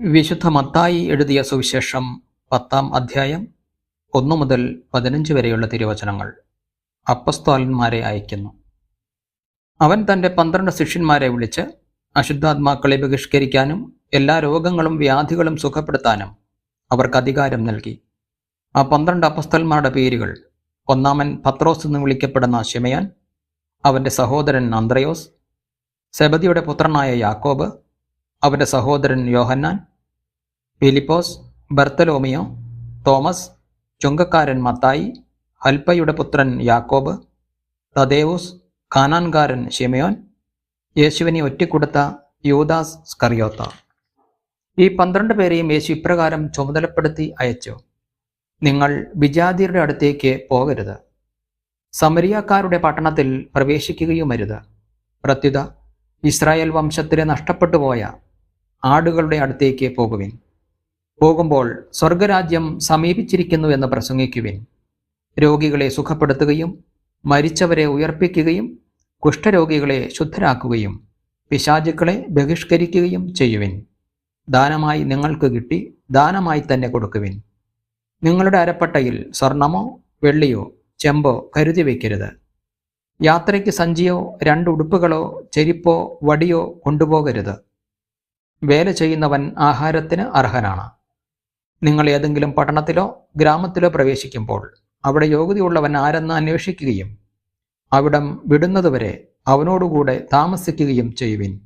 വിശുദ്ധ മത്തായി എഴുതിയ സുവിശേഷം പത്താം അധ്യായം ഒന്നു മുതൽ പതിനഞ്ച് വരെയുള്ള തിരുവചനങ്ങൾ അപ്പസ്തോലന്മാരെ അയക്കുന്നു. അവൻ തന്റെ പന്ത്രണ്ട് ശിഷ്യന്മാരെ വിളിച്ച് അശുദ്ധാത്മാക്കളെ ബഹിഷ്കരിക്കാനും എല്ലാ രോഗങ്ങളും വ്യാധികളും സുഖപ്പെടുത്താനും അവർക്ക് അധികാരം നൽകി. ആ പന്ത്രണ്ട് അപ്പസ്തന്മാരുടെ പേരുകൾ ഒന്നാമൻ പത്രോസ് എന്ന് വിളിക്കപ്പെടുന്ന ഷിമയാൻ അവന്റെ സഹോദരൻ അന്ത്രയോസ് സെബദിയുടെ പുത്രനായ യാക്കോബ് അവന്റെ സഹോദരൻ യോഹന്നാൻ ഫിലിപ്പോസ് ബർത്തലോമിയോ തോമസ് ചുങ്കക്കാരൻ മത്തായി അൽപ്പയുടെ പുത്രൻ യാക്കോബ് തദേവോസ് കാനാൻകാരൻ ഷിമയോൻ യേശുവിനെ ഒറ്റക്കൊടുത്ത യൂദാസ് സ്കറിയോത്ത. ഈ പന്ത്രണ്ട് പേരെയും യേശു ഇപ്രകാരം ചുമതലപ്പെടുത്തി അയച്ചു. നിങ്ങൾ വിജാതിയരുടെ അടുത്തേക്ക് പോകരുത്. സമരിയാക്കാരുടെ പട്ടണത്തിൽ പ്രവേശിക്കുകയുമരുത് പ്രത്യുത ഇസ്രായേൽ വംശത്തിലെ നഷ്ടപ്പെട്ടു പോയ ആടുകളുടെ അടുത്തേക്ക് പോകുവിൻ. പോകുമ്പോൾ സ്വർഗരാജ്യം സമീപിച്ചിരിക്കുന്നു എന്ന് പ്രസംഗിക്കുവിൻ. രോഗികളെ സുഖപ്പെടുത്തുകയും മരിച്ചവരെ ഉയർപ്പിക്കുകയും കുഷ്ഠരോഗികളെ ശുദ്ധരാക്കുകയും പിശാചുക്കളെ ബഹിഷ്കരിക്കുകയും ചെയ്യുവിൻ. ദാനമായി നിങ്ങൾക്ക് കിട്ടി ദാനമായി തന്നെ കൊടുക്കുവിൻ. നിങ്ങളുടെ അരപ്പട്ടയിൽ സ്വർണമോ വെള്ളിയോ ചെമ്പോ കരുതി വയ്ക്കരുത്. യാത്രയ്ക്ക് സഞ്ചിയോ രണ്ട് ഉടുപ്പുകളോ ചെരിപ്പോ വടിയോ കൊണ്ടുപോകരുത്. വേല ചെയ്യുന്നവൻ ആഹാരത്തിന് അർഹനാണ്. നിങ്ങൾ ഏതെങ്കിലും പട്ടണത്തിലോ ഗ്രാമത്തിലോ പ്രവേശിക്കുമ്പോൾ അവിടെ യോഗ്യതയുള്ളവൻ ആരെന്ന് അന്വേഷിക്കുകയും അവിടം വിടുന്നതുവരെ അവനോടുകൂടെ താമസിക്കുകയും ചെയ്യുവിൻ.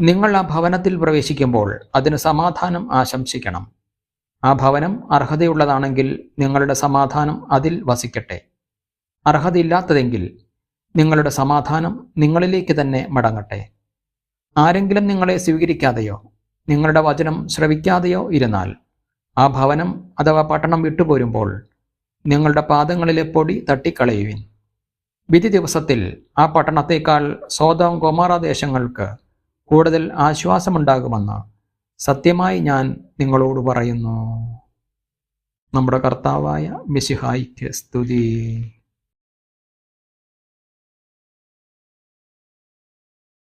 നിങ്ങൾ ആ ഭവനത്തിൽ പ്രവേശിക്കുമ്പോൾ അതിന് സമാധാനം ആശംസിക്കണം. ആ ഭവനം അർഹതയുള്ളതാണെങ്കിൽ നിങ്ങളുടെ സമാധാനം അതിൽ വസിക്കട്ടെ. അർഹതയില്ലാത്തതെങ്കിൽ നിങ്ങളുടെ സമാധാനം നിങ്ങളിലേക്ക് തന്നെ മടങ്ങട്ടെ. ആരെങ്കിലും നിങ്ങളെ സ്വീകരിക്കാതെയോ നിങ്ങളുടെ വചനം ശ്രവിക്കാതെയോ ഇരുന്നാൽ ആ ഭവനം അഥവാ പട്ടണം വിട്ടുപോരുമ്പോൾ നിങ്ങളുടെ പാദങ്ങളിലെ പൊടി തട്ടിക്കളയുവിൻ. വിധി ദിവസത്തിൽ ആ പട്ടണത്തേക്കാൾ സോതാം ഗോമാറ ദേശങ്ങൾക്ക് കൂടുതൽ ആശ്വാസമുണ്ടാകുമെന്ന് സത്യമായി ഞാൻ നിങ്ങളോട് പറയുന്നു. നമ്മുടെ കർത്താവായ മിശിഹായിക്ക് സ്തുതി.